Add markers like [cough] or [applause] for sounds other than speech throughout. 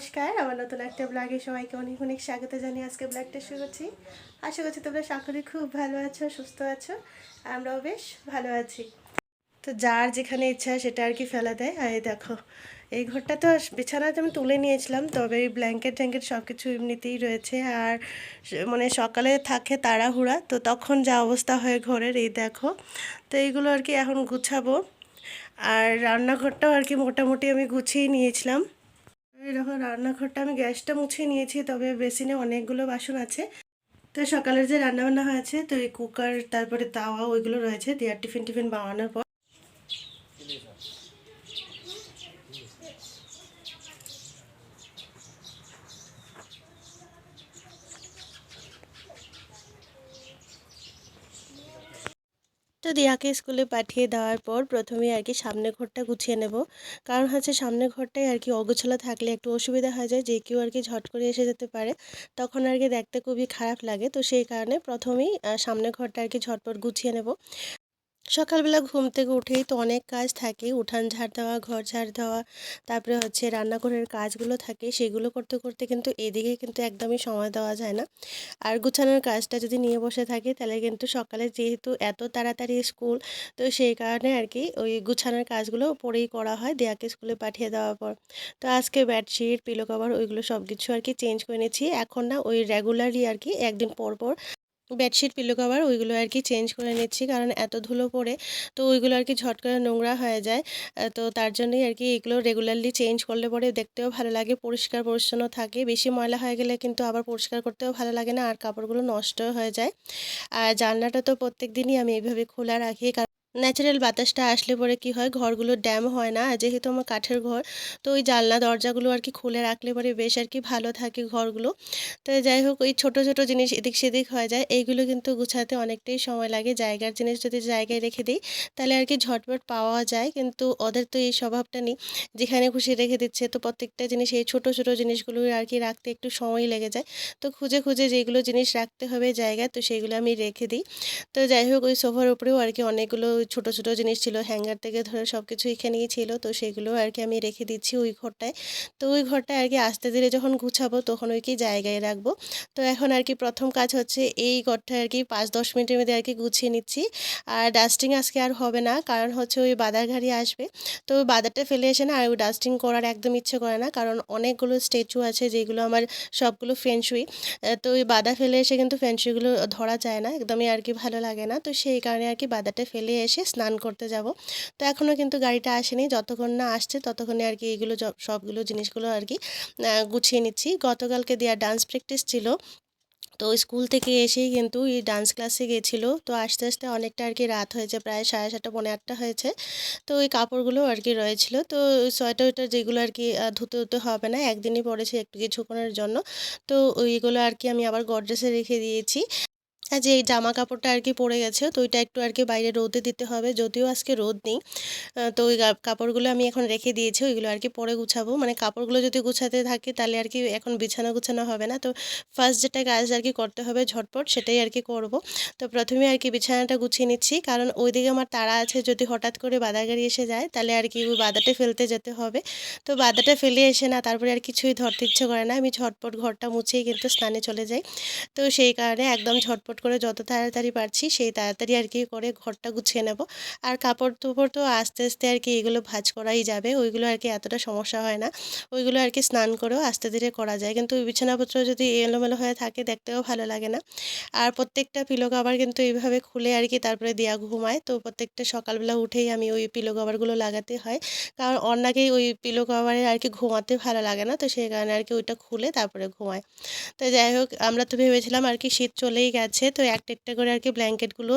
নমস্কার, আমার নতুন একটা ব্লগে সবাইকে অনেক অনেক স্বাগত জানিয়ে আজকে ব্লগটা শুরু করছি। আশা করছি তোমরা সকলে খুব ভালো আছো, সুস্থ আছো, আমরাও বেশ ভালো আছি। তো যার যেখানে ইচ্ছা সেটা আর কি ফেলা দেয়। আর দেখো, এই ঘরটা তো বিছানাতে আমি তুলে নিয়েছিলাম, তবে এই ব্ল্যাঙ্কেট ট্যাঙ্কেট সব কিছু এমনিতেই রয়েছে। আর মানে সকালে থাকে তাড়াহুড়া, তো তখন যা অবস্থা হয় ঘরের, এই দেখো। তো এইগুলো আর কি এখন গুছাবো। আর রান্নাঘরটাও আর কি মোটামুটি আমি গুছিয়ে নিয়েছিলাম। দেখো রান্নাঘরটা আমি গ্যাসটা মুছিয়ে নিয়েছি, তবে বেসিনে অনেকগুলো বাসন আছে। তো সকালের যে রান্নাবান্না হয়েছে, তো এই কুকার, তারপরে তাওয়া, ওইগুলো রয়েছে দেওয়ার টিফিন টিফিন বানানোর পর। তো দিয়াকে স্কুলে পাঠিয়ে দেওয়ার পর প্রথমে আর কি সামনে ঘরটা গুছিয়ে নেব। কারণ হচ্ছে সামনে ঘরটাই আর কি অগোছলা থাকলে একটু অসুবিধা হয়ে যায়, যে কেউ আর কি ঝট করে এসে যেতে পারে। তখন আর কি দেখতে খুবই খারাপ লাগে। তো সেই কারণে প্রথমেই সামনে ঘরটা আর কি ঝটপট গুছিয়ে নেব। সকালবেলা ঘুম থেকে উঠেই তো অনেক কাজ থাকে। উঠান ঝাড় দেওয়া, ঘর ঝাড় দেওয়া, তারপরে হচ্ছে রান্নাঘরের কাজগুলো থাকে। সেগুলো করতে করতে কিন্তু এদিকে কিন্তু একদমই সময় দেওয়া যায় না। আর গুছানোর কাজটা যদি নিয়ে বসে থাকি, তাহলে কিন্তু সকালে যেহেতু এত তাড়াতাড়ি স্কুল, তো সেই কারণে আর কি ওই গুছানোর কাজগুলো পরেই করা হয়, দেয়াকে স্কুলে পাঠিয়ে দেওয়ার পর। তো আজকে বেডশিট পিলো কভার ওইগুলো সব কিছু আর কি চেঞ্জ করে নিয়েছি। এখন না ওই রেগুলারই আর কি একদিন পর পর বেডশিট পিলো কভার ওইগুলো আর কি চেঞ্জ করে নিচ্ছি। কারণ এত ধুলো পড়ে, তো ওইগুলো আর কি ঝট করে নোংরা হয়ে যায়। তো তার জন্যই আর কি এগুলো রেগুলারলি চেঞ্জ করলে পরে দেখতেও ভালো লাগে, পরিষ্কার পরিচ্ছন্ন থাকে। বেশি ময়লা হয়ে গেলে কিন্তু আবার পরিষ্কার করতেও ভালো লাগে না, আর কাপড়গুলো নষ্ট হয়ে যায়। আর জানলাটা তো প্রত্যেক দিনই আমি এইভাবে খোলা রাখি, কারণ ন্যাচারাল বাতাসটা আসলে পরে কি হয়? ঘরগুলো ড্যাম হয় না। যেহেতু আমার কাঠের ঘর, তো ওই জানলা, দরজাগুলো আর কি খুলে রাখলে পরে বেশ আর কি ভালো থাকে ঘরগুলো। তো যাই হোক, ওই ছোট ছোট জিনিস এদিক সেদিক হয়ে যায়। এইগুলো কিন্তু গুছাতে অনেকটাই সময় লাগে। জায়গার জিনিস যদি জায়গায় রেখে দিই, তাহলে আর কি ঝটপট পাওয়া যায়। কিন্তু ওদের তো এই স্বভাবটা নেই। যেখানে খুশি রেখে দিচ্ছে, তো প্রত্যেকটা জিনিস এই ছোট ছোট জিনিসগুলো আর কি রাখতে একটু সময় লেগে যায়। তো খুঁজে খুঁজে যেগুলো জিনিস রাখতে হবে জায়গায়, তো সেগুলো আমি রেখে দিই। তো যাই হোক, ওই সোফার উপরেও আর কি অনেকগুলো ছোট ছোট জিনিস ছিল হ্যাঙ্গার থেকে ধরে সব কিছু এখানেই ছিল, তো সেগুলো আর কি আমি রেখে দিচ্ছি ওই ঘরটায়। তো ওই ঘরটায় আর কি আস্তে ধীরে যখন গুছাবো তখন ওই কি জায়গায় রাখব। তো এখন আর কি প্রথম কাজ হচ্ছে এই ঘরটায় আর কি পাঁচ, দশ মিনিটের মধ্যে আর কি গুছিয়ে নিচ্ছি। আর ডাস্টিং আজকে আর হবে না, কারণ হচ্ছে ওই বাদার গাড়ি আসবে। তো ওই বাদারটা ফেলে এসে না আর ওই ডাস্টিং করার একদম ইচ্ছে করে না, কারণ অনেকগুলো স্ট্যাচু আছে যেগুলো আমার সবগুলো ফেনসুই তো ওই বাদা ফেলে এসে কিন্তু ফেনসুইগুলো ধরা যায় না, একদমই আর কি ভালো লাগে না। তো সেই কারণে আর কি বাদাটা ফেলে এসে স্নান করতে যাব। তো এখনও কিন্তু গাড়িটা আসেনি। যতক্ষণ না আসছে ততক্ষণে আর কি এগুলো সবগুলো জিনিসগুলো আর কি গুছিয়ে নিচ্ছি। গতকালকে দেওয়া ডান্স প্র্যাকটিস ছিল। তো স্কুল থেকে এসেই কিন্তু এই ডান্স ক্লাসে গেছিল। তো আস্তে আস্তে অনেকটা আর কি রাত হয়েছে, প্রায় সাড়ে সাতটা, পৌনে আটটা হয়েছে। তো ওই কাপড়গুলো আর কি রয়েছিল। তো সোয়েটার ওয়েটার যেগুলো আর কি ধুতে ধুতে হবে না, একদিনই পরেছে একটু কিছুক্ষণের জন্য। তো ওইগুলো আর কি আমি আবার গডরেজে রেখে দিয়েছি। আর যে এই জামা কাপড়টা আর কি পড়ে গেছে, তো ওইটা একটু আর কি বাইরে রোদে দিতে হবে, যদিও আজকে রোদ নেই। তো ওই কাপড়গুলো আমি এখন রেখে দিয়েছি, ওইগুলো আর কি পরে গুছাবো। মানে কাপড়গুলো যদি গুছাতে থাকি, তাহলে আর কি এখন বিছানা গুছানো হবে না। তো ফার্স্ট যেটা কাজ আর কি করতে হবে ঝটপট, সেটাই আর কি করব। তো প্রথমে আর কি বিছানাটা গুছিয়ে নিচ্ছি, কারণ ওইদিকে আমার তাড়া আছে, যদি হঠাৎ করে বাদা গাড়ি এসে যায়, তাহলে আর কি ওই বাদাটা ফেলতে যেতে হবে। তো বাদাটা ফেলে এসে না, তারপরে আর কিছুই ধরতে ইচ্ছে করে না। আমি ঝটপট ঘরটা মুছেই কিন্তু স্নানে চলে যাই। তো সেই কারণে একদম ঝটপট করে যত তাড়াতাড়ি পারছি, সেই তাড়াতাড়ি আর কি করে ঘরটা গুছিয়ে নেব। আর কাপড় তোপড় তো আস্তে আস্তে আর কি এগুলো ভাঁজ করাই যাবে, ওইগুলো আর কি এতটা সমস্যা হয় না। ওইগুলো আর কি স্নান করেও আস্তে ধীরে করা যায়। কিন্তু বিছানাপত্র যদি এলোমেলো হয়ে থাকে, দেখতেও ভালো লাগে না। আর প্রত্যেকটা পিলো কভার কিন্তু এইভাবে খুলে আর কি তারপরে দেয়া ঘুমায়। তো প্রত্যেকটা সকালবেলা উঠেই আমি ওই পিলো কভারগুলো লাগাতে হয়। কারণ অন্যকেই ওই পিলো কভারে আর কি ঘুমাতে ভালো লাগে না। তো সেই কারণে আর কি ওইটা খুলে তারপরে ঘুমায়। তো যাই হোক, আমরা তো ভেবেছিলাম আর কি শীত চলেই গেছে। তো একটা একটা করে আর কি ব্ল্যাঙ্কেটগুলো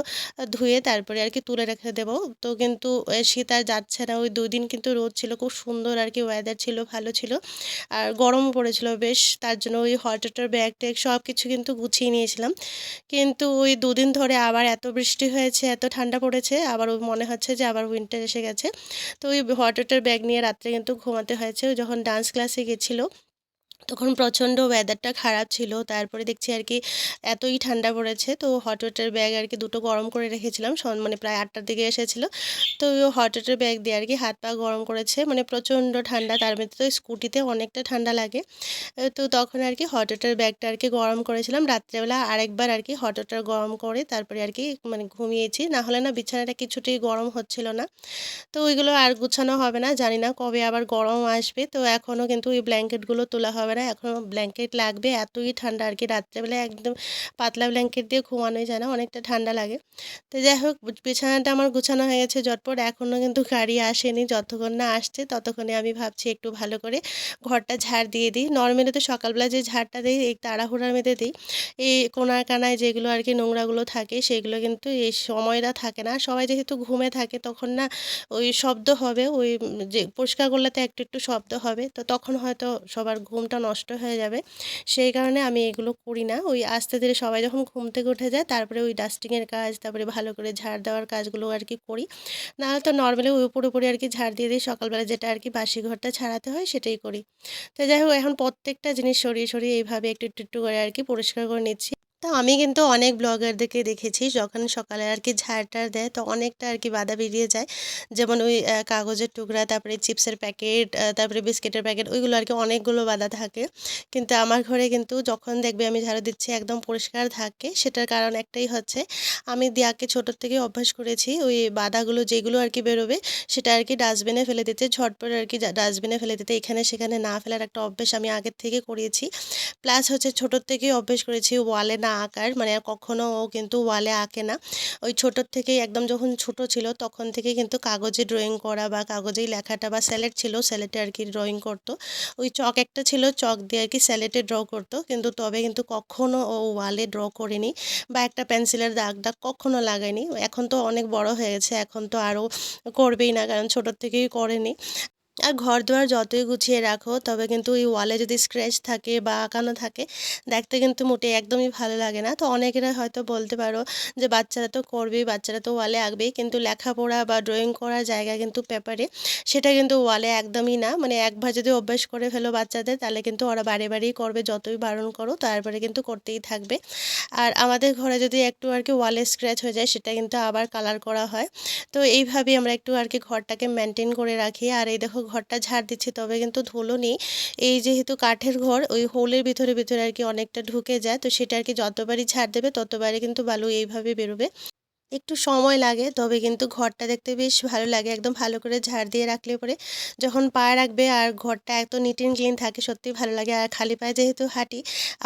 ধুয়ে তারপরে আর কি তুলে রেখে দেবো। তো কিন্তু শীত আর যাচ্ছে না। ওই দুই দিন কিন্তু রোদ ছিল, খুব সুন্দর আর কি ওয়েদার ছিল, ভালো ছিল। আর গরমও পড়েছিল বেশ, তার জন্য ওই হট ওয়াটার ব্যাগ ট্যাগ সব কিছু কিন্তু গুছিয়ে নিয়েছিলাম। কিন্তু ওই দুদিন ধরে আবার এত বৃষ্টি হয়েছে, এত ঠান্ডা পড়েছে, আবার মনে হচ্ছে যে আবার উইন্টার এসে গেছে। তো ওই হট ওয়াটার ব্যাগ নিয়ে রাত্রে কিন্তু ঘুমাতে হয়েছে। যখন ডান্স ক্লাসে গেছিল তখন প্রচণ্ড ওয়েদারটা খারাপ ছিল। তারপরে দেখছি আর কি এতই ঠান্ডা পড়েছে, তো হট ওয়াটার ব্যাগ আর কি দুটো গরম করে রেখেছিলাম। মানে প্রায় আটটার দিকে এসেছিল। তো ওই হট ওয়াটার ব্যাগ দিয়ে আর কি হাত পা গরম করেছে। মানে প্রচণ্ড ঠান্ডা, তার মধ্যে তো স্কুটিতে অনেকটা ঠান্ডা লাগে। তো তখন আর কি হট ওয়াটার ব্যাগটা আর কি গরম করেছিলাম। রাত্রেবেলা আরেকবার আর কি হট ওয়াটার গরম করে তারপরে আর কি মানে ঘুমিয়েছি। না হলে না বিছানাটা কিছুতেই গরম হচ্ছিল না। তো ওইগুলো আর গুছানো হবে না, জানি না কবে আবার গরম আসবে। তো এখনও কিন্তু ওই ব্ল্যাঙ্কেটগুলো তোলা হবে না এখনও ব্ল্যাঙ্কেট লাগবে। এতই ঠান্ডা আর কি রাত্রেবেলা একদম পাতলা ব্ল্যাঙ্কেট দিয়ে ঘুমানোই যায় না, অনেকটা ঠান্ডা লাগে। তো যাই হোক বিছানাটা আমার গুছানো হয়ে গেছে ঝটপট এখনও কিন্তু গাড়ি আসেনি, যতক্ষণ না আসছে ততক্ষণে আমি ভাবছি একটু ভালো করে ঘরটা ঝাড় দিয়ে দিই। নর্মালি তো সকালবেলা যে ঝাড়টা দিই, এই তাড়াহুড়ার মধ্যে দিই, এই কোনায় কানায় যেগুলো আর কি নোংরাগুলো থাকে, সেগুলো কিন্তু এই সময়টা থাকে না। সবাই যেহেতু ঘুমে থাকে, তখন না ওই শব্দ হবে, ওই যে পরিষ্কার করলে তো একটু একটু শব্দ হবে, তো তখন হয়তো সবার ঘুমটা নষ্ট হয়ে যাবে। সেই কারণে আমি এগুলো করি না। ওই আস্তে ধীরে সবাই যখন ঘুম থেকে উঠে যায়, তারপরে ওই ডাস্টিংয়ের কাজ, তারপরে ভালো করে ঝাড় দেওয়ার কাজগুলো আর কি করি। নাহলে তো নর্মালি ওই উপরে উপরে আর কি ঝাড় দিয়ে দিই। সকালবেলা যেটা আর কি বাসি ঘরটা ছাড়াতে হয়, সেটাই করি। তো যাই হোক, এখন প্রত্যেকটা জিনিস সরিয়ে সরিয়ে এইভাবে একটু একটু একটু করে আর কি পরিষ্কার করে নিচ্ছি। তো আমি কিন্তু অনেক ব্লগারদেরকে দেখেছি, যখন সকালে আর কি ঝাড় টাড় দেয়, তো অনেকটা আর কি বাধা বেরিয়ে যায়। যেমন ওই কাগজের টুকরা, তারপরে চিপসের প্যাকেট তারপরে বিস্কিটের প্যাকেট, ওইগুলো আর কি অনেকগুলো বাধা থাকে। কিন্তু আমার ঘরে কিন্তু যখন দেখবে আমি ঝাড়ু দিচ্ছি, একদম পরিষ্কার থাকে, সেটার কারণ একটাই হচ্ছে, আমি দিয়াকে ছোটোর থেকে অভ্যাস করেছি, ওই বাধাগুলো যেগুলো আর কি বেরোবে, সেটা আর কি ডাস্টবিনে ফেলে দিতে, ঝটপট আর কি ডাস্টবিনে ফেলে দিতে, এখানে সেখানে না ফেলার একটা অভ্যাস আমি আগের থেকে করিয়েছি। প্লাস হচ্ছে ছোটোর থেকেই অভ্যেস করেছি, ওয়ালে না আঁকার মানে আর কখনও ও কিন্তু ওয়ালে আঁকে না। ওই ছোটোর থেকেই, একদম যখন ছোট ছিল, তখন থেকে কিন্তু কাগজে ড্রয়িং করা বা কাগজেই লেখাটা বা স্যালেট ছিল স্যালেটে আর কি ড্রয়িং করতো। ওই চক একটা ছিল, চক দিয়ে আর কি স্যালেটে ড্র করতো। কিন্তু তবে কিন্তু কখনও ও ওয়ালে ড্র করেনি বা একটা পেন্সিলের দাগ দাগ কখনো লাগায়নি। এখন তো অনেক বড় হয়ে গেছে, এখন তো আরও করবেই না, কারণ ছোটোর থেকেই করেনি। আর ঘর দুয়ার যতই গুছিয়ে রাখো, তবে কিন্তু ওই ওয়ালে যদি স্ক্র্যাচ থাকে বা আঁকানো থাকে, দেখতে কিন্তু মোটে একদমই ভালো লাগে না। তো অনেকেরা হয়তো বলতে পারো যে বাচ্চারা তো করবেই, বাচ্চারা তো ওয়ালে আঁকবেই, কিন্তু লেখাপড়া বা ড্রয়িং করার জায়গা কিন্তু পেপারে সেটা কিন্তু ওয়ালে একদমই না। মানে একবার যদি অভ্যাস করে ফেলো বাচ্চাদের, তাহলে কিন্তু ওরা বারে বারেই করবে, যতই বারণ করো, তারপরে কিন্তু করতেই থাকবে। আর আমাদের ঘরে যদি একটু আর কি ওয়ালে স্ক্র্যাচ হয়ে যায়, সেটা কিন্তু আবার কালার করা হয়। তো এইভাবেই আমরা একটু আর কি ঘরটাকে মেনটেন করে রাখি। আর এই দেখো ঘরটা ঝাড় দিচ্ছি, তবে কিন্তু ধুলো নেই। এই যেহেতু কাঠের ঘর, ওই হোলের ভিতরে ভিতরে আর কি অনেকটা ঢুকে যায়, তো সেটা আর কি যতবারই ঝাড় দেবে ততবারই কিন্তু বালু এইভাবে বেরোবে। একটু সময় লাগে, তবে কিন্তু ঘরটা দেখতে বেশ ভালো লাগে। একদম ভালো করে ঝাড় দিয়ে রাখলে পরে যখন পা রাখবে আর ঘরটা এত নিট অ্যান্ড ক্লিন থাকে সত্যিই ভালো লাগে। আর খালি পায়ে যেহেতু হাঁটি,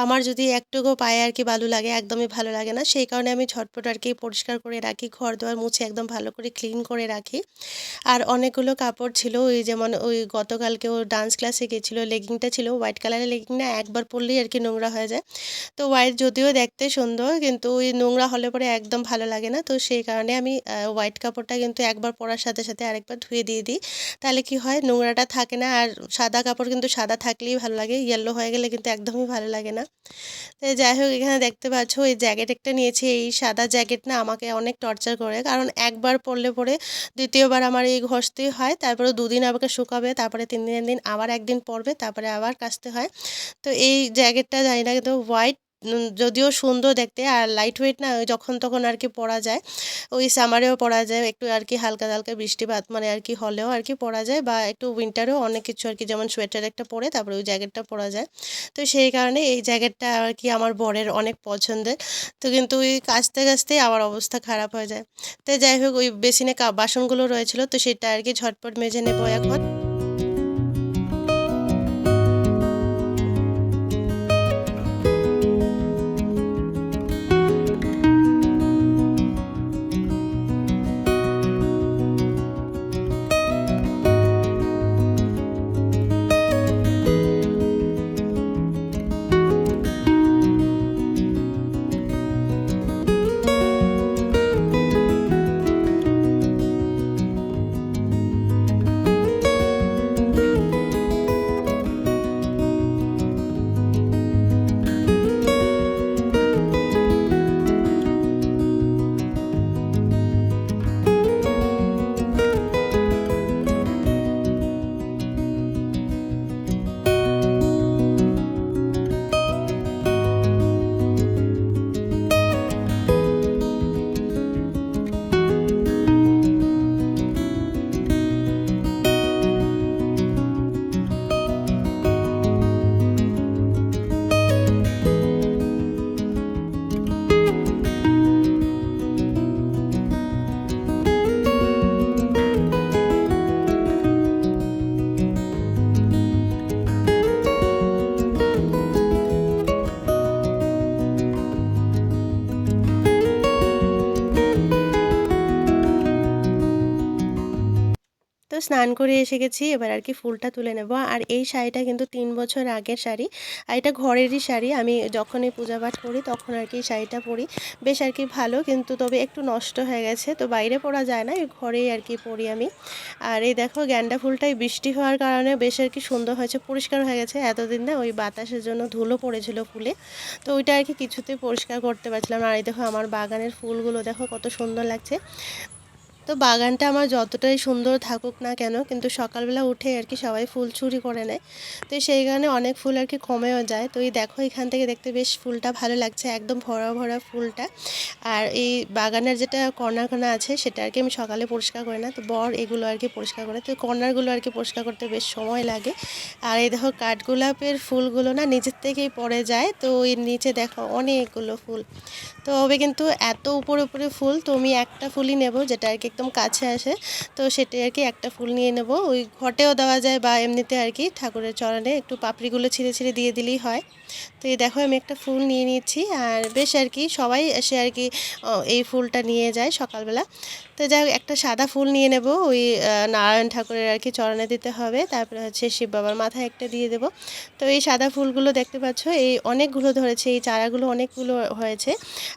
আমার যদি একটুকু পায়ে আর কি বালু লাগে, একদমই ভালো লাগে না। সেই কারণে আমি ঝটপট আর কি পরিষ্কার করে রাখি, ঘর দোয়ার মুছে একদম ভালো করে ক্লিন করে রাখি। আর অনেকগুলো কাপড় ছিল, ওই যেমন ওই গতকালকে ও ডান্স ক্লাসে গেছিল লেগিংটা ছিল হোয়াইট কালারের লেগিং না, একবার পরলেই আর কি নোংরা হয়ে যায়। তো হোয়াইট যদিও দেখতে সুন্দর, কিন্তু ওই নোংরা হলে পরে একদম ভালো লাগে না। তো সেই কারণে আমি হোয়াইট কাপড়টা কিন্তু একবার পরার সাথে সাথে আরেকবার ধুয়ে দিয়ে দিই। তাহলে কি হয়, নোংরাটা থাকে না আর সাদা কাপড় কিন্তু সাদা থাকলেই ভালো লাগে ইয়েলো হয়ে গেলে কিন্তু একদমই ভালো লাগে না। তো যাই হোক, এখানে দেখতে পাচ্ছ, এই জ্যাকেট একটা নিয়েছি, এই সাদা জ্যাকেট না আমাকে অনেক টর্চার করে। কারণ একবার পরলে পরে দ্বিতীয়বার আমার এই ঘষতেই হয়, তারপরে দুদিন আমাকে শুকাবে, তারপরে তিন দিনের দিন আবার একদিন পরবে, তারপরে আবার কাচতে হয়। তো এই জ্যাকেটটা জানি না কিন্তু হোয়াইট যদিও সুন্দর দেখতে আর লাইট ওয়েট না যখন তখন আর কি পরা যায়। ওই সামারেও পরা যায়, একটু আর কি হালকা হালকা বৃষ্টিপাত মানে আর কি হলেও আর কি পরা যায় বা একটু উইন্টারেও অনেক কিছু আর কি, যেমন সোয়েটার একটা পরে, তারপরে ওই জ্যাকেটটা পরা যায়। তো সেই কারণে এই জ্যাকেটটা আর কি আমার বরের অনেক পছন্দের। তো কিন্তু ওই কাচতে কাচতেই আমার অবস্থা খারাপ হয়ে যায়। তো যাই হোক, ওই বেসিনে বাসনগুলো রয়েছিল, তো সেটা আর কি ঝটপট মেজে নেব এখন। স্নান করে এসে গেছি, এবার আর কি ফুলটা তুলে নেব। আর এই শাড়িটা কিন্তু তিন বছর আগের শাড়ি। আর এটা ঘরেরই শাড়ি। আমি যখনই পূজা পাঠ করি তখন আর কি শাড়িটা পরি। বেশ আর কি ভালো, কিন্তু তবে একটু নষ্ট হয়ে গেছে। তো বাইরে পরা যায় না, এই ঘরেই আর কি পরি আমি। আর এই দেখো গ্যান্ডা ফুলটাই বৃষ্টি হওয়ার কারণে বেশ আর কি সুন্দর হয়েছে, পরিষ্কার হয়ে গেছে। এতদিন না ওই বাতাসের জন্য ধুলো পড়েছিল ফুলে। তো ওইটা আর কি কিছুতে পরিষ্কার করতে পারছিলাম আর এই দেখো আমার বাগানের ফুলগুলো দেখো কত সুন্দর লাগছে। তো বাগানটা আমার যতটাই সুন্দর থাকুক না কেন, কিন্তু সকালবেলা উঠে আর কি সবাই ফুল চুরি করে নেয়। তো সেই কারণে অনেক ফুল আর কি কমেও যায়। তো এই দেখো এখান থেকে দেখতে বেশ ফুলটা ভালো লাগছে, একদম ভরা ভরা ফুলটা। আর এই বাগানের যেটা কর্নার কর্নার আছে, সেটা আর কি আমি সকালে পরিষ্কার করি না। তো বর এগুলো আর কি পরিষ্কার করে, তো কর্নারগুলো আর কি পরিষ্কার করতে বেশ সময় লাগে। আর এই দেখো কাঠগোলাপের ফুলগুলো না নিচের থেকেই পড়ে যায়। তো ওই নিচে দেখো অনেকগুলো ফুল। তো হবে কিন্তু এত উপরে উপরে ফুল, তো আমি একটা ফুলই নেব যেটা আর কি একদম কাছে আসে। তো সেটাই আর কি একটা ফুল নিয়ে নেব। ওই ঘটেও দেওয়া যায় বা এমনিতে আর কি ঠাকুরের চরণে একটু পাপড়িগুলো ছিঁড়ে ছিঁড়ে দিয়ে দিলেই হয়। তো এই দেখো আমি একটা ফুল নিয়ে নিচ্ছি আর বেশ আর কি সবাই এসে আর কি এই ফুলটা নিয়ে যায় সকালবেলা। তো যাই হোক, একটা সাদা ফুল নিয়ে নেব। ওই নারায়ণ ঠাকুরের আর কি চরণে দিতে হবে। তারপরে হচ্ছে শিব বাবার মাথায় একটা দিয়ে দেব। তো এই সাদা ফুলগুলো দেখতে পাচ্ছ, এই অনেকগুলো ধরেছে, এই চারাগুলো অনেকগুলো হয়েছে।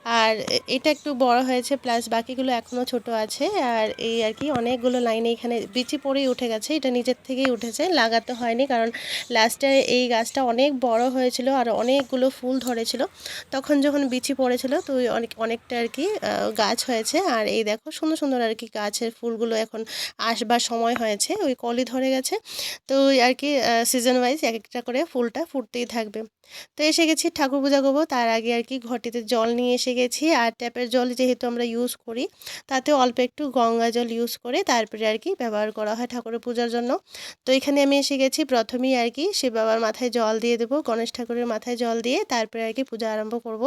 আর এটা একটু বড় হয়েছে প্লাস বাকিগুলো এখনও ছোট আছে। আর এই আর কি, অনেকগুলো লাইনে এখানে বিচি পড়েই উঠে গেছে, এটা নিজের থেকেই উঠেছে, লাগাতে হয়নি কারণ লাস্টে এই গাছটা অনেক বড় হয়েছিল আর অনেকগুলো ফুল ধরেছিল। তখন যখন বিচি পড়েছিল তো অনেক, অনেকটা আর কি গাছ হয়েছে। আর এই দেখো, সুন্দর সুন্দর আর কি গাছের ফুলগুলো এখন আসবার সময় হয়েছে, ওই কলি ধরে গেছে। তো আর কি সিজন ওয়াইজ এক একটা করে ফুলটা ফুটতেই থাকবে। তো এসে গেছি ঠাকুর পূজা করব, তার আগে আর কি ঘটিতে জল নিয়ে এসে গেছি আর ট্যাপের জল যেহেতু আমরা ইউজ করি, তাতে অল্প একটু গঙ্গা জল ইউজ করে তারপরে আর কি ব্যবহার করা হয় ঠাকুরের পূজার জন্য। তো এখানে আমি এসে গেছি, প্রথমেই আর কি শিব বাবার মাথায় জল দিয়ে দেবো, গণেশ ঠাকুরের মাথায় জল দিয়ে তারপরে আর কি পূজা আরম্ভ করব।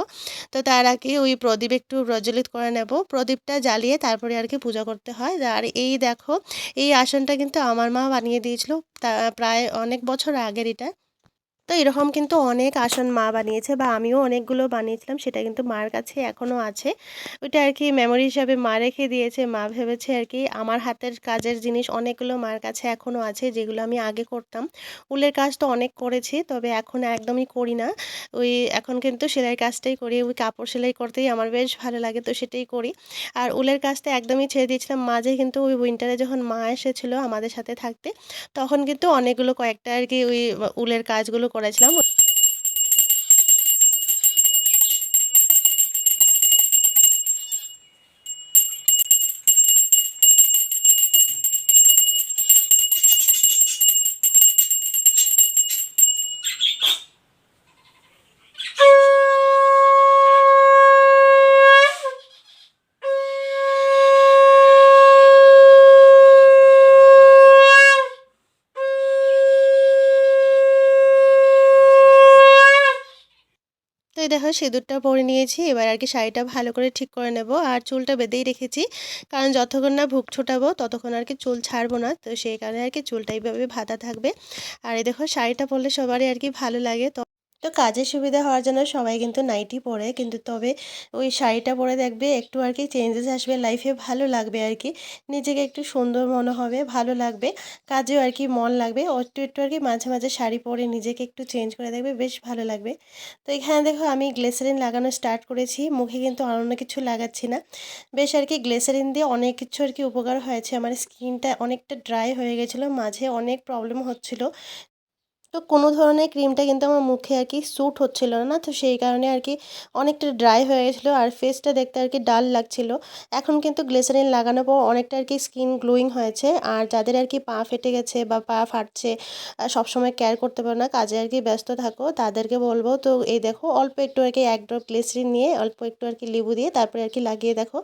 তো তার আগে ওই প্রদীপ একটু প্রজ্বলিত করে নেব, প্রদীপটা জ্বালিয়ে তারপরে আর কি পূজা করতে হয়। আর এই দেখো, এই আসনটা কিন্তু আমার মা বানিয়ে দিয়েছিল, তা প্রায় অনেক বছর আগের এটা। তো এরকম কিন্তু অনেক আসন মা বানিয়েছে বা আমিও অনেকগুলো বানিয়েছিলাম, সেটা কিন্তু মার কাছে এখনও আছে। ওইটা আর কি মেমোরি হিসাবে মা রেখে দিয়েছে, মা ভেবেছে আর কি আমার হাতের কাজের জিনিস অনেকগুলো মার কাছে এখনও আছে, যেগুলো আমি আগে করতাম। উলের কাজ তো অনেক করেছি, তবে এখন একদমই করি না। ওই এখন কিন্তু সেলাই কাজটাই করি, ওই কাপড় সেলাই করতেই আমার বেশ ভালো লাগে, তো সেটাই করি। আর উলের কাজটা একদমই ছেড়ে দিয়েছিলাম, মাঝে কিন্তু ওই উইন্টারে যখন মা এসেছিল আমাদের সাথে থাকতে, তখন কিন্তু অনেকগুলো কয়েকটা আর কি ওই উলের কাজগুলো করেছিলাম। এই দেখো সিঁদুরটা পরে নিয়েছি, এবার আর কি শাড়িটা ভালো করে ঠিক করে নেব আর চুলটা বেঁধেই রেখেছি। কারণ যতক্ষণ না ভুক ছোটাবো, ততক্ষণ আর কি চুল ছাড়বো না। তো সেই কারণে আর কি চুলটা এইভাবে ভাতা থাকবে। আর এই দেখো শাড়িটা পরলে সবারই আর কি ভালো লাগে। তো তো কাজের সুবিধা হওয়ার জন্য সবাই কিন্তু নাইটি পরে কিন্তু তবে ওই শাড়িটা পরে দেখবে একটু আর কি চেঞ্জেস আসবে লাইফে ভালো লাগবে আর কি। নিজেকে একটু সুন্দর মনে হবে, ভালো লাগবে, কাজেও আর কি মন লাগবে। একটু একটু আর কি মাঝে মাঝে শাড়ি পরে নিজেকে একটু চেঞ্জ করে দেখবে, বেশ ভালো লাগবে। তো এখানে দেখো আমি গ্লেসারিন লাগানো স্টার্ট করেছি, মুখে কিন্তু আর অন্য কিছু লাগাচ্ছি না। বেশ আর কি গ্লেসারিন দিয়ে অনেক কিছু আর কি উপকার হয়েছে। আমার স্কিনটা অনেকটা ড্রাই হয়ে গেছিল, মাঝে অনেক প্রবলেম হচ্ছিল। তো কোনো ধরনের ক্রিমটা কিন্তু আমার মুখে আর কি স্যুট হচ্ছিল না তো সেই কারণে আর কি অনেকটা ড্রাই হয়ে গেছিল আর ফেসটা দেখতে আর কি ডাল লাগছিল এখন কিন্তু গ্লেসারিন লাগানোর পর অনেকটা আর কি স্কিন গ্লোয়িং হয়েছে আর যাদের আর কি পা ফেটে গেছে বা পা ফাটছে সবসময় কেয়ার করতে পারো না কাজে আর কি ব্যস্ত থাকো তাদেরকে বলব তো এই দেখো অল্প একটু আর কি এক ড্রপ গ্লেসারিন নিয়ে অল্প একটু আর কি লেবু দিয়ে তারপরে আর কি লাগিয়ে দেখো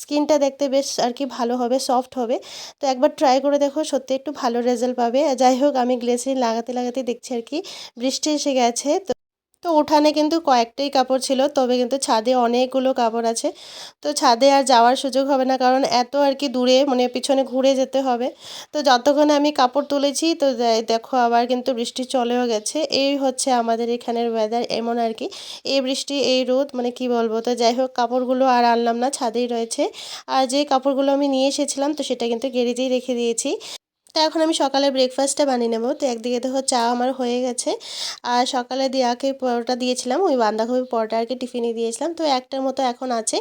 স্কিনটা দেখতে বেশ আর কি ভালো হবে সফট হবে তো একবার ট্রাই করে দেখো সত্যি একটু ভালো রেজাল্ট পাবে যাই হোক আমি গ্লেসারিন লাগাতে লাগাতে দেখছি আর কি। বৃষ্টি এসে গেছে, তো তো উঠানে কিন্তু কয়েকটাই কাপড় ছিল, তবে কিন্তু ছাদে অনেকগুলো কাপড় আছে। তো ছাদে আর যাওয়ার সুযোগ হবে না, কারণ এত আর কি দূরে মানে পিছনে ঘুরে যেতে হবে। তো যতক্ষণে আমি কাপড় তুলেছি, তো দেখো আবার কিন্তু বৃষ্টি চলেও গেছে। এই হচ্ছে আমাদের এখানের ওয়েদার এমন আর কি। এই বৃষ্টি, এই রোদ মানে কি বলব? তো যাই হোক, কাপড়গুলো আর আনলাম না, ছাদেই রয়েছে। আর যে কাপড়গুলো আমি নিয়ে এসেছিলাম, তো সেটা কিন্তু গ্যারেজেই রেখে দিয়েছি। এখন আমি সকালে ব্রেকফাস্টটা বানিয়ে নেব। তো একদিকে দেখো চা আমার হয়ে গেছে। আর সকালে দিয়াকে পরোটা দিয়েছিলাম, ওই বাঁধাকপি পরোটা আর কি টিফিনে দিয়েছিলাম। তো একটার মতো এখন আছে।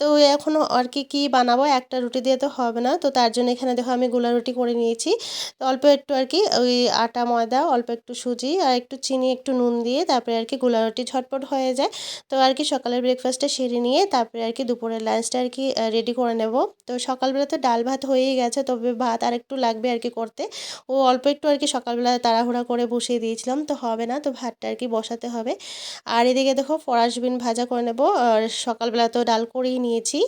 তো এখন আর কি কী বানাবো, একটা রুটি দিয়ে তো হবে না। তো তার জন্য এখানে দেখো আমি গোলা রুটি করে নিয়েছি। তো অল্প একটু আর কি ওই আটা, ময়দা, অল্প একটু সুজি আর একটু চিনি, একটু নুন দিয়ে তারপরে আর কি গোলা রুটি ঝটপট হয়ে যায়। তো আর কি সকালের ব্রেকফাস্টটা সেরে নিয়ে তারপরে আর কি দুপুরের লাঞ্চটা আর কি রেডি করে নেব। তো সকালবেলা তো ডাল ভাত হয়েই গেছে, তবে ভাত আর একটু লাগবে আর কি করতে। ও অল্প একটু আর কি সকালবেলা তাড়াহুড়া করে বসিয়ে দিয়েছিলাম, তো হবে না, তো ভাতটা আর কি বসাতে হবে। আর এদিকে দেখো ফরাসবিন ভাজা করে নেব, আর সকালবেলা তো ডাল করেই নিয়েছি।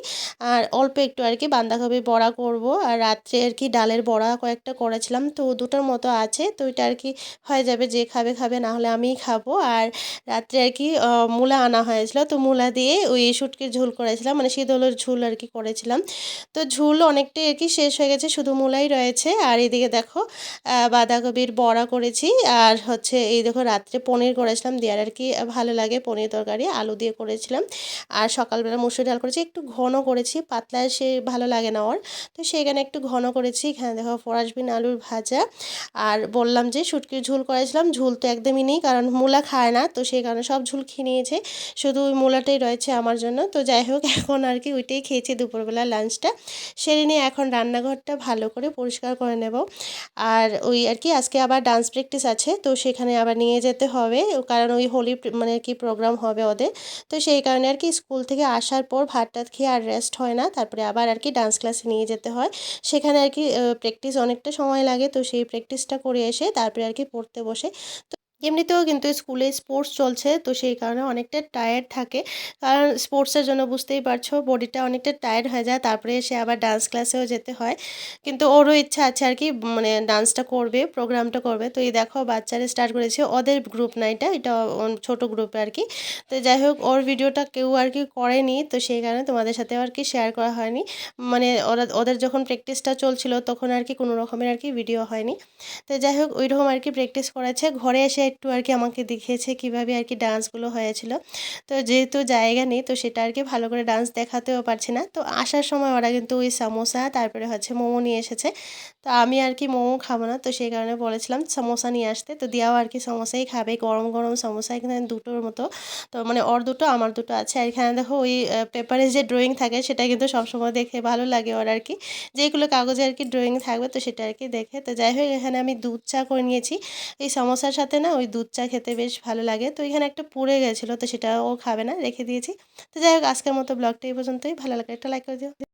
আর অল্প একটু আর কি বাঁধাকপি বড়া করব, আর রাত্রে আর কি ডালের বড়া কয়েকটা করেছিলাম, তো দুটোর মতো আছে, তো ওইটা আর কি হয়ে যাবে যে খাবে খাবে, না হলে আমিই খাব। আর রাত্রে আর কি মূলা আনা হয়েছিল, তো মূলা দিয়ে ওই শুটকির ঝোল করেছিলাম মানে শীতলের ঝোল আর কি করেছিলাম। তো ঝোল অনেকটাই আর কি শেষ হয়ে গেছে, শুধু মূলাই রয়েছে, আর এদিকে দেখো বাঁধাকপির বড়া করেছি আর হচ্ছে এই দেখো রাত্রে পনির করেছিলাম দেওয়ার আর কি ভালো লাগে পনির তরকারি, আলু দিয়ে করেছিলাম। আর সকালবেলা মুসুর ডাল করেছি, একটু ঘন করেছি, পাতলা সে ভালো লাগে না ওর। তো সেখানে একটু ঘন করেছি, এখানে দেখো ফরাসবিন আলুর ভাজা। আর বললাম যে শুটকির ঝুল করেছিলাম, ঝুল তো একদমই নেই কারণ মূলা খায় না, তো সেই কারণে সব ঝুল খেয়ে নিয়েছে। শুধু ওই মূলাটাই রয়েছে আমার জন্য। তো যাই হোক, [laughs] এখন আর কি ওইটাই খেয়েছি দুপুরবেলা লাঞ্চটা সেরে নিয়ে এখন রান্নাঘরটা ভালো করে পরিষ্কার করে নেব। আর ওই আর কি, আজকে আবার ডান্স প্র্যাকটিস আছে, তো সেখানে আবার নিয়ে যেতে হবে। কারণ ওই হোলি মানে কি প্রোগ্রাম হবে ওদের। তো সেই কারণে আর কি স্কুল থেকে আসার পর ভাত টাত খেয়ে আর রেস্ট হয় না। তারপরে আবার আর কি ডান্স ক্লাসে নিয়ে যেতে হয়। সেখানে আর কি প্র্যাকটিস অনেকটা সময় লাগে। তো সেই প্র্যাকটিসটা করে এসে তারপরে আর কি পড়তে বসে। তো এমনিতেও কিন্তু স্কুলে স্পোর্টস চলছে, তো সেই কারণে অনেকটা টায়ার্ড থাকে। কারণ স্পোর্টসের জন্য বুঝতেই পারছ বডিটা অনেকটা টায়ার্ড হয়ে যায়, তারপরে সে আবার ডান্স ক্লাসেও যেতে হয়। কিন্তু ওরও ইচ্ছা আছে আর কি মানে ডান্সটা করবে প্রোগ্রামটা করবে। তো এই দেখো, বাচ্চারা স্টার্ট করেছে ওদের গ্রুপ না এটা এটা ছোট গ্রুপে আর কি। তো যাই হোক, ওর ভিডিওটা কেউ আর কি করেনি, তো সেই কারণে তোমাদের সাথেও আর কি শেয়ার করা হয়নি। মানে ওরা, ওদের যখন প্র্যাকটিসটা চলছিল, তখন আর কি কোনো রকমের আর কি ভিডিও হয়নি। তো যাই হোক, ওইরকম আর কি প্র্যাকটিস করেছে ঘরে এসে একটু আর কি আমাকে দেখিয়েছে কীভাবে আর কি ডান্সগুলো হয়েছিল। তো যেহেতু জায়গা নেই, তো সেটা আর কি ভালো করে ডান্স দেখাতেও পারছি না। তো আসার সময় ওরা কিন্তু ওই সামোসা, তারপরে হচ্ছে মোমো নিয়ে এসেছে। তো আমি আর কি মোমো খাব না, তো সেই কারণে বলেছিলাম সমোসা নিয়ে আসতে। তো দিয়াও আর কি সমোসাই খাবে, গরম গরম সমোসা, এখানে দুটোর মতো। তো মানে ওর দুটো, আমার দুটো আছে। আর এখানে দেখো ওই পেপারে যে ড্রয়িং থাকে, সেটা কিন্তু সবসময় দেখে ভালো লাগে ওর আর কি। যেগুলো কাগজে আর কি ড্রয়িং থাকবে, তো সেটা আর কি দেখে। তো যাই হোক, এখানে আমি দুধ চা করে নিয়েছি। এই সমোসার সাথে না ওই দুধ চা খেতে বেশ ভালো লাগে। তো এখানে একটা পুড়ে গেছিল, তো সেটা ও খাবে না, রেখে দিয়েছি। তো যাই হোক, আজকের মতো ব্লগটা এই পর্যন্তই। ভালো লাগে একটা লাইক করে দিও।